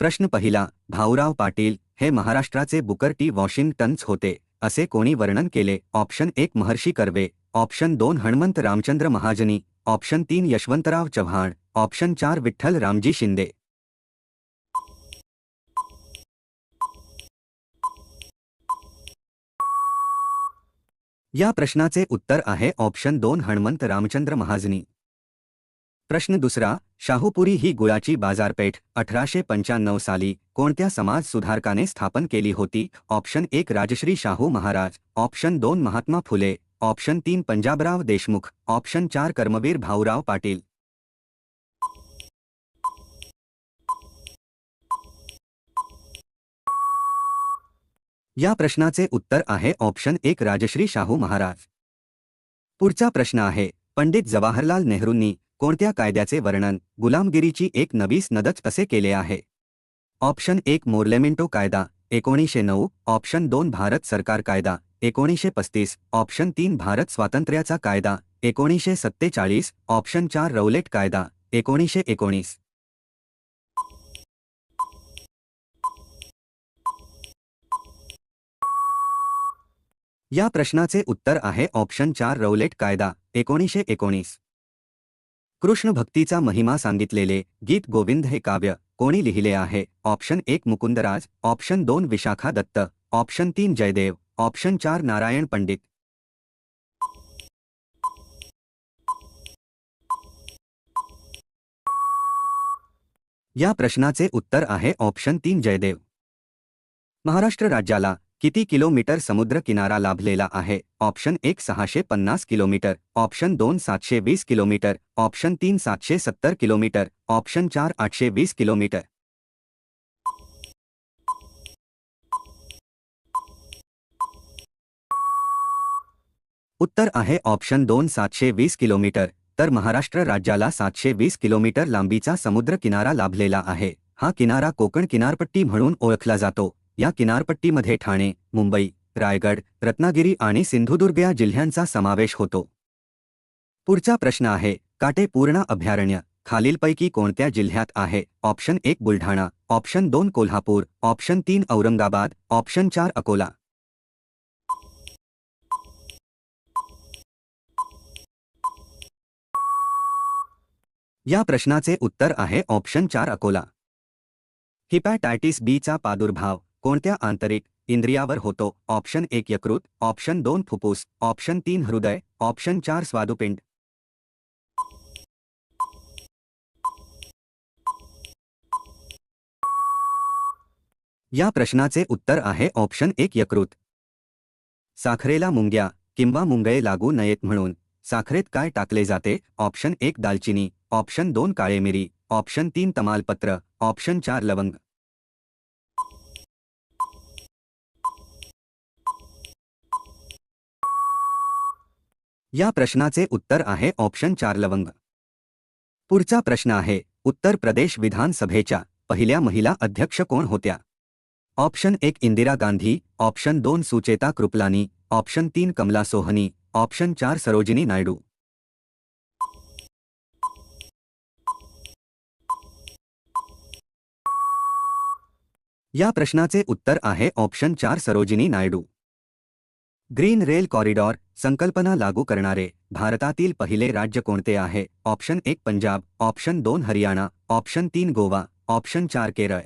प्रश्न पहिला भाऊराव पाटील हे महाराष्ट्राचे बुकर टी. वॉशिंग्टन्स होते असे कोणी वर्णन केले? ऑप्शन एक महर्षी कर्वे. ऑप्शन दोन हणमंत रामचंद्र महाजनी. ऑप्शन तीन यशवंतराव चव्हाण. ऑप्शन चार विठ्ठल रामजी शिंदे. या प्रश्नाचे उत्तर आहे ऑप्शन दोन हणमंत रामचंद्र महाजनी. प्रश्न दुसरा शाहूपुरी ही गुळाची बाजारपेठ अठराशे पंच्याण्णव साली कोणत्या समाज सुधारकाने स्थापन केली होती? ऑप्शन एक राजश्री शाहू महाराज. ऑप्शन दोन महात्मा फुले. ऑप्शन तीन पंजाबराव देशमुख. ऑप्शन चार कर्मवीर भाऊराव पाटील. या प्रश्नाचे उत्तर आहे ऑप्शन एक राजश्री शाहू महाराज. पुढचा प्रश्न आहे पंडित जवाहरलाल नेहरूंनी कोणत्या कायद्याचे वर्णन गुलामगिरीची एक नवीस नदच असे केले आहे? ऑप्शन एक मोर्लेमेंटो कायदा एकोणीसशे नऊ. ऑप्शन दोन भारत सरकार कायदा एकोणीसशे पस्तीस. ऑप्शन तीन भारत स्वातंत्र्याचा कायदा एकोणीसशे सत्तेचाळीस. ऑप्शन चार रौलेट कायदा एकोणीसशे एकोणीस. या प्रश्नाचे उत्तर आहे ऑप्शन चार रौलेट कायदा एकोणीसशे एकोणीस. कृष्ण भक्तीचा महिमा सांगितलेले गीत गोविंद हे काव्य कोणी लिहिले आहे? ऑप्शन एक मुकुंदराज ऑप्शन दोन विशाखा दत्त ऑप्शन तीन जयदेव ऑप्शन चार नारायण पंडित. या प्रश्नाचे उत्तर आहे ऑप्शन तीन जयदेव. महाराष्ट्र राज्याला किती किलोमीटर समुद्र किनारा लाभलेला आहे? ऑप्शन एक सहाशे पन्नास किलोमीटर, ऑप्शन दोन सातशे वीस किलोमीटर, ऑप्शन तीन सातशे सत्तर किलोमीटर, ऑप्शन चार आठशे वीस किलोमीटर. उत्तर आहे ऑप्शन दोन सातशे वीस किलोमीटर, तर महाराष्ट्र राज्याला सातशे वीस किलोमीटर लांबीचा समुद्र किनारा लाभलेला आहे. हा किनारा कोकण किनारपट्टी म्हणून ओळखला जातो. या किनारपट्टीमध्ये ठाणे मुंबई रायगड रत्नागिरी आणि सिंधुदुर्ग या जिल्ह्यांचा समावेश होतो. पुढचा प्रश्न आहे काटेपूर्णा अभयारण्य खालीलपैकी कोणत्या जिल्ह्यात आहे? ऑप्शन एक बुलढाणा ऑप्शन दोन कोल्हापूर ऑप्शन तीन औरंगाबाद ऑप्शन चार अकोला. या प्रश्नाचे उत्तर आहे ऑप्शन चार अकोला. हिपॅटायटिस बीचा प्रादुर्भाव कोणत्या आंतरिक इंद्रियावर होतो? ऑप्शन एक यकृत ऑप्शन दोन फुफ्फुस ऑप्शन तीन हृदय ऑप्शन चार स्वादुपिंड. या प्रश्नाचे उत्तर आहे ऑप्शन एक यकृत. साखरेला मुंग्या किंवा मुंगये लागू नयेत म्हणून. साखरेत काय टाकले जाते? ऑप्शन एक दालचिनी ऑप्शन दोन काळे मिरी ऑप्शन तीन तमालपत्र ऑप्शन चार लवंग. या प्रश्नाचे उत्तर आहे ऑप्शन चार लवंग. पुढचा प्रश्न आहे, उत्तर प्रदेश विधानसभेच्या पहिल्या महिला अध्यक्ष कोण होत्या? ऑप्शन एक इंदिरा गांधी, ऑप्शन दोन सुचेता कृपलानी, ऑप्शन तीन कमला सोहनी, ऑप्शन चार सरोजिनी नायडू. या प्रश्नाचे उत्तर आहे ऑप्शन चार Sarojini Naidu. Green rail corridor संकल्पना लागू करणारे भारतातील पहिले राज्य कोणते आहे? ऑप्शन एक पंजाब ऑप्शन दोन हरियाणा ऑप्शन तीन गोवा ऑप्शन चार केरळ.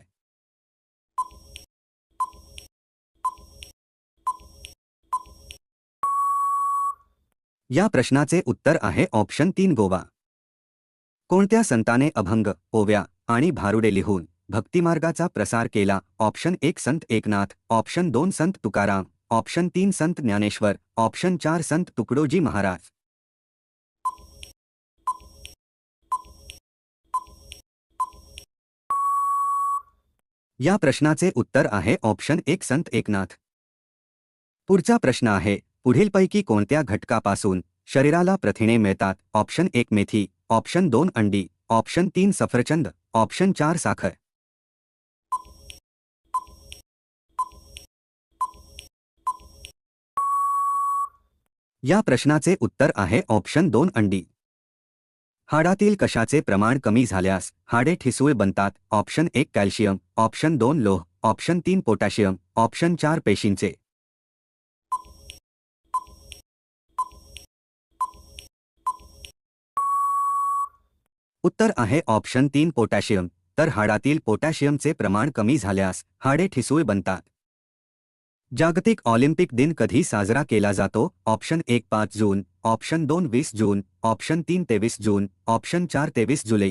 या प्रश्नाचे उत्तर आहे ऑप्शन तीन गोवा. कोणत्या संताने अभंग ओव्या आणि भारुडे लिहून भक्तिमार्गाचा प्रसार केला? ऑप्शन एक संत एकनाथ ऑप्शन दोन संत तुकाराम ऑप्शन तीन संत ज्ञानेश्वर ऑप्शन चार संत तुकडोजी महाराज. या प्रश्नाचे उत्तर आहे ऑप्शन एक संत एकनाथ. पुढचा प्रश्न आहे पुढीलपैकी कोणत्या घटकापासून शरीराला प्रथिने मिळतात? ऑप्शन एक मेथी ऑप्शन दोन अंडी ऑप्शन तीन सफरचंद ऑप्शन चार साखर. या प्रश्नाचे उत्तर आहे ऑप्शन दोन अंडी. हाडातील कशाचे प्रमाण कमी झाल्यास हाडे ठिसूळ बनतात. ऑप्शन एक कॅल्शियम ऑप्शन दोन लोह ऑप्शन तीन पोटॅशियम ऑप्शन चार पेशींचे. उत्तर आहे ऑप्शन तीन पोटॅशियम तर हाडातील पोटॅशियमचे प्रमाण कमी झाल्यास हाडे ठिसूळ बनतात. जागतिक ऑलिम्पिक दिन कधी साजरा केला जातो? ऑप्शन एक पाच जून ऑप्शन दोन वीस जून ऑप्शन तीन तेवीस जून ऑप्शन चार तेवीस जुलै.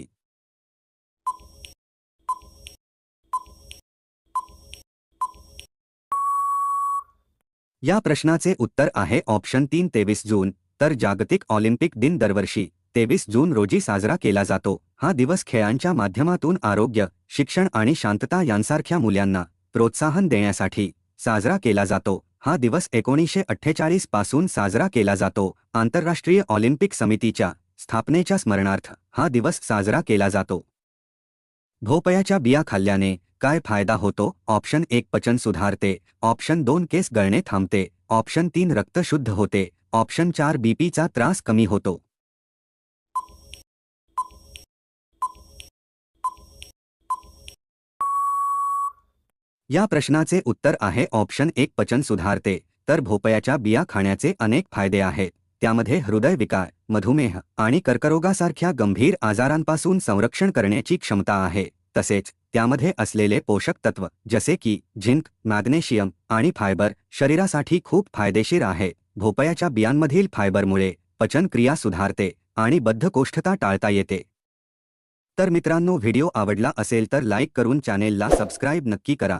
या प्रश्नाचे उत्तर आहे ऑप्शन तीन तेवीस जून तर जागतिक ऑलिम्पिक दिन दरवर्षी तेवीस जून रोजी साजरा केला जातो. हा दिवस खेळांच्या माध्यमातून आरोग्य शिक्षण आणि शांतता यांसारख्या मूल्यांना प्रोत्साहन देण्यासाठी. साजरा केला जातो. हा दिवस एकोणीसशे अठ्ठेचाळीसपासून साजरा केला जातो. आंतरराष्ट्रीय ऑलिम्पिक समितीच्या स्थापनेच्या स्मरणार्थ हा दिवस साजरा केला जातो. भोपयाच्या बिया खाल्ल्याने काय फायदा होतो? ऑप्शन एक पचन सुधारते. ऑप्शन दोन केस गळणे थांबते. ऑप्शन तीन रक्त शुद्ध होते. ऑप्शन चार बीपीचा त्रास कमी होतो. या प्रश्नाचे उत्तर आहे ऑप्शन एक पचन सुधारते. तर भोपयाच्या बिया खाण्याचे अनेक फायदे आहेत. त्यामध्ये हृदयविकार मधुमेह आणि कर्करोगासारख्या गंभीर आजारांपासून संरक्षण करण्याची क्षमता आहे. तसेच त्यामध्ये असलेले पोषक तत्व जसे की झिंक मॅग्नेशियम आणि फायबर शरीरासाठी खूप फायदेशीर आहे. भोपयाच्या बियांमधील फायबरमुळे पचनक्रिया सुधारते आणि बद्धकोष्ठता टाळता येते. तर मित्रांनो व्हिडिओ आवडला असेल तर लाईक करून चॅनेलला सबस्क्राईब नक्की करा.